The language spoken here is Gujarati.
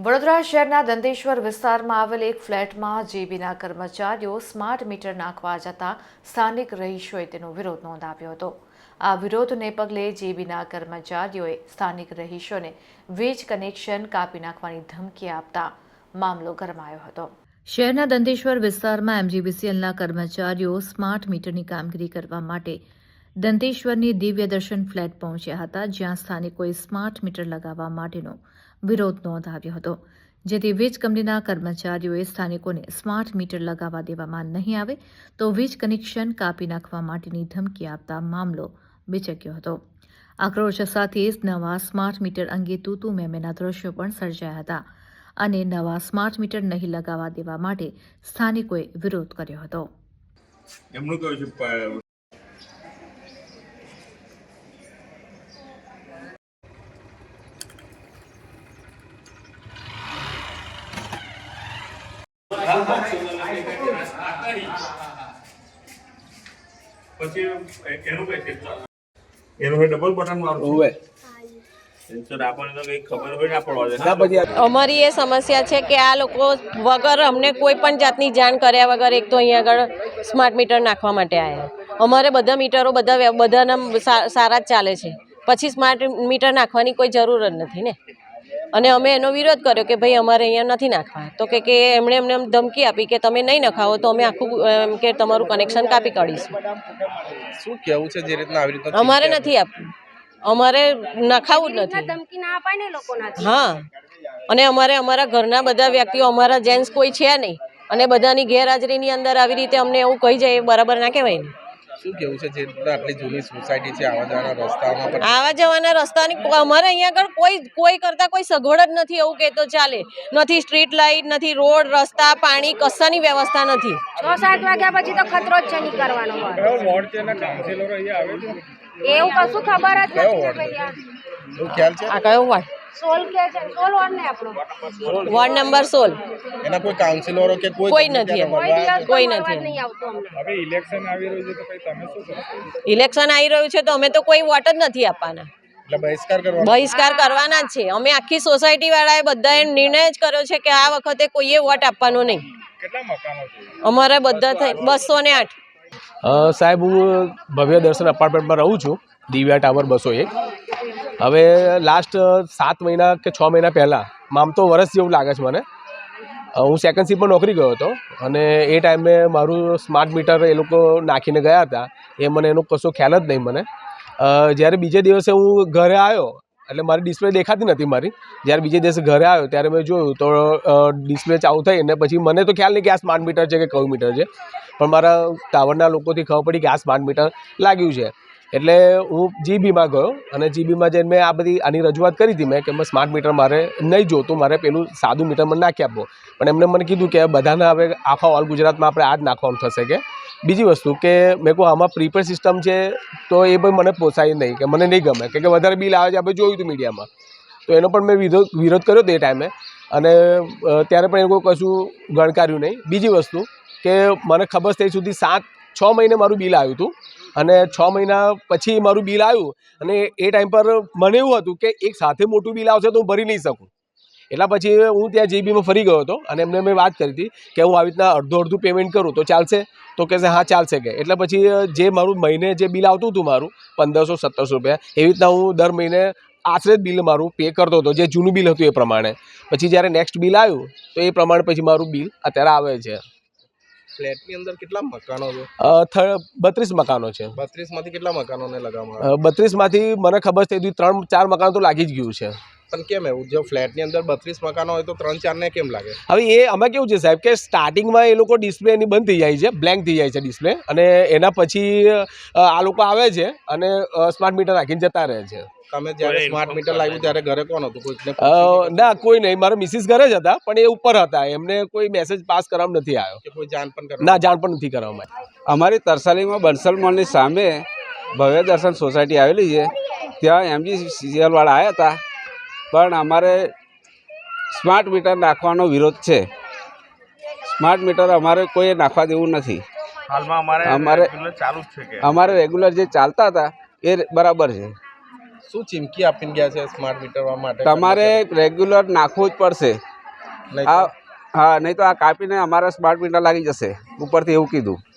વડોદરા શહેરના દંતેશ્વર વિસ્તારમાં આવેલ એક ફ્લેટમાં જીબીના કર્મચારીઓ સ્માર્ટ મીટર નાખવા જતા સ્થાનિક રહીશોએ તેનો વિરોધ નોંધાવ્યો હતો. આ વિરોધને પગલે જીબીના કર્મચારીઓએ સ્થાનિક રહીશોને વીજ કનેક્શન કાપી નાખવાની ધમકી આપતા મામલો ગરમાયો હતો. શહેરના દંતેશ્વર વિસ્તારમાં એમજીબીસીએલના કર્મચારીઓ સ્માર્ટ મીટરની કામગીરી કરવા માટે દંતેશ્વરની દિવ્ય દર્શન ફ્લેટ પહોંચ્યા હતા, જ્યાં સ્થાનિકોએ સ્માર્ટ મીટર લગાવવા માટેનો વિરોધ નોંધાવ્યો હતો. જેથી વીજ કંપનીના કર્મચારીઓએ સ્થાનિકોને સ્માર્ટ મીટર લગાવવા દેવામાં નહીં આવે, તો વીજ કનેક્શન કાપી નાખવા માટેની ધમકી આપતા મામલો વિચક્યો હતો. આક્રોશ સાથે જ નવા સ્માર્ટ મીટર અંગે તૂતુ મેમેના દ્રશ્યો પણ સર્જાયા હતા અને નવા સ્માર્ટ મીટર નહીં લગાવવા દેવા માટે સ્થાનિકોએ વિરોધ કર્યો હતો પ- પછી એનું કઈ છે એનું હોય ડબલ બટન મારું હોવે સર આપણને તો કઈ ખબર હોય ના પડવા દે ના પછી આ અમારી એ સમસ્યા છે કે આ લોકો વગર અમને કોઈ પણ જાતની જાણ કર્યા વગર એક તો અહીંયા આગળ સ્માર્ટ મીટર નાખવા માટે આવ્યા અમારે બધા મીટરો બધા બધાના સારા જ ચાલે છે. પછી સ્માર્ટ મીટર નાખવાની કોઈ જરૂર જ નથી ને. અને અમે એનો વિરોધ કર્યો કે ભાઈ અમારે અહીંયા નથી નાખવા. તો કે કે એમણે એમને એમ ધમકી આપી કે તમે નહીં નખાવો તો અમે આખું એમ કે તમારું કનેક્શન કાપી કાઢીશું. શું કહેવું છે જે રીતના આવી રીતે અમારે નથી આપવું અમારે નખાવું જ નથી. ધમકી ના અપાય ને લોકોના હા. અને અમારે અમારા ઘરના બધા વ્યક્તિઓ અમારા જેન્ટ્સ કોઈ છે નહીં. અને બધાની ગેરહાજરીની અંદર આવી રીતે અમને એવું કહી જાય એ બરાબર ના કહેવાય ને. શું કેવું છે જે આટલી જૂની સોસાયટી છે આવા જવાના રસ્તાઓમાં પણ આવા જવાના રસ્તાની અમારે અહીંયા આગળ કોઈ કોઈ કરતા કોઈ સગવડ જ નથી એવું કહેતો તો ચાલે. નથી સ્ટ્રીટ લાઇટ નથી રોડ રસ્તા પાણી કશાની વ્યવસ્થા નથી. છ સાત વાગ્યા પછી તો ખતરો જ છે નીકળવાનો એવું કશું ખબર જ કયો નથી ને વોર્ડ ભઈ આ. એવું ખ્યાલ છે? આ કયો વોર્ડ? સોલ કે છે? સોલ વોર્ડ ને આપણો? વોર્ડ નંબર સોળ એના કોઈ કાઉન્સિલરો કે કોઈ કોઈ નથી કોઈ મળવા દિવસ કોઈ કોઈ નથી. નથી નહીં આવતું અમને. ઇલેક્શન આવી રહ્યું છે તો અમે તો કોઈ વોટ જ નથી આપવાના. બહિષ્કાર કરવાના? જ છે. અમે આખી સોસાયટી વાળાએ બધાએ નિર્ણય જ કર્યો છે કે આ વખતે કોઈએ વોટ આપવાનો નહીં. અમારે બધા થઈ બસો ને આઠ. સાહેબ હું ભવ્ય દર્શન અપાર્ટમેન્ટમાં રહું છું. દિવ્યા ટાવર બસો એક. હવે લાસ્ટ સાત મહિના કે છ મહિના પહેલાં, આમ તો વરસ જેવું લાગે છે મને. હું સેકન્ડ શિફ્ટમાં નોકરી ગયો હતો અને એ ટાઈમે મારું સ્માર્ટ મીટર એ લોકો નાખીને ગયા હતા. એ મને એનો કશો ખ્યાલ જ નહીં મને. જ્યારે બીજે દિવસે હું ઘરે આવ્યો, એટલે મારી ડિસ્પ્લે દેખાતી નથી મારી. જ્યારે બીજે દિવસે ઘરે આવ્યો, ત્યારે મેં જોયું તો ડિસ્પ્લે ચાલુ થઈ અને પછી મને તો ખ્યાલ નહીં કે આ સ્માર્ટ મીટર છે કે કયું મીટર છે. પણ મારા ટાવરના લોકોથી ખબર પડી કે આ સ્માર્ટ મીટર લાગ્યું છે. એટલે હું જીબીમાં ગયો અને જીબીમાં જઈને મેં આ બધી આની રજૂઆત કરી હતી. મેં કે મેં સ્માર્ટ મીટર મારે નહીં જોતું, મારે પેલું સાદું મીટર મને નાખી આપો. પણ એમને મને કીધું કે બધાને હવે આખા ઓલ ગુજરાતમાં આપણે આ જ નાખવાનું થશે કે. બીજી વસ્તુ કે મેં કહું, આમાં પ્રીપેડ સિસ્ટમ છે તો એ ભાઈ મને પોસાય નહીં, કે મને નહીં ગમે. કે વધારે બિલ આવે છે, આપણે જોયું હતું મીડિયામાં તો એનો પણ મેં વિરોધ વિરોધ કર્યો તે ટાઈમે અને ત્યારે પણ એ કોઈ કશું ગણકાર્યું નહીં. બીજી વસ્તુ કે મને ખબર થઈ સુધી સાત, છ મહિને મારું બિલ આવ્યું હતું. અને છ મહિના પછી મારું બિલ આવ્યું અને એ ટાઈમ પર મને એવું હતું કે એક સાથે મોટું બિલ આવશે તો હું ભરી નહીં શકું. એટલા પછી હું ત્યાં જીબીમાં ફરી ગયો હતો અને એમને મેં વાત કરી હતી કે હું આવી રીતના અડધું અડધું પેમેન્ટ કરું તો ચાલશે? તો કહેશે, હા, ચાલશે કે. એટલે પછી જે મારું મહિને જે બિલ આવતું હતું મારું, પંદરસો, સત્તરસો રૂપિયા, એવી રીતના હું દર મહિને આશરે જ બિલ મારું પે કરતો હતો, જે જૂનું બિલ હતું એ પ્રમાણે. પછી જ્યારે નેક્સ્ટ બિલ આવ્યું, તો એ પ્રમાણે પછી મારું બિલ અત્યારે આવે છે. ફ્લેટની અંદર કેટલા મકાનો છે? બત્રીસ મકાનો છે. બત્રીસમાંથી કેટલા મકાનોને લગાવવામાં બત્રીસમાંથી મને ખબર છે હજુ ત્રણ ચાર મકાન તો લાગી જ ગયું છે. પણ કેમ એવું જો ફ્લેટની અંદર બત્રીસ મકાનો હોય તો ત્રણ ચાર ને કેમ લાગે? હવે એ આમાં કેવું છે સાહેબ કે સ્ટાર્ટિંગમાં એ લોકો ડિસ્પ્લે એની બંધ થઈ જાય છે બ્લેન્ક થઈ જાય છે ડિસ્પ્લે અને એના પછી આ લોકો આવે છે અને સ્માર્ટ મીટર રાખીને જતા રહે છે. તમે જ્યારે સ્માર્ટ મીટર લાગ્યું ત્યારે ઘરે કોણ હતું? કોઈ ના કોઈ નહીં. મારા મિસિસ ઘરે જ હતા પણ એ ઉપર હતા. એમને કોઈ મેસેજ પાસ કરવામાં નથી આવ્યો. કોઈ જાણ પણ ના જાણ પણ નથી કરવામાં આવી. અમારી તરસાલીમાં બંસલ મોલની સામે ભવ્ય દર્શન સોસાયટી આવેલી છે. ત્યાં એમજી સિરિયલવાળા આવ્યા હતા. પણ અમારે સ્માર્ટ મીટર નાખવાનો વિરોધ છે. સ્માર્ટ મીટર અમારે કોઈએ નાખવા દેવું નથી. હાલમાં અમારે અમારે- ચાલુ છે કે? અમારે રેગ્યુલર જે ચાલતા હતા એ બરાબર છે. શું ચીમકી આપીને ગયા છે સ્માર્ટ મીટર માટે? તમારે રેગ્યુલર નાખવું જ પડશે. આ હા નહીં તો આ કાપીને અમારા સ્માર્ટ મીટર લાગી જશે. ઉપરથી એવું કીધું.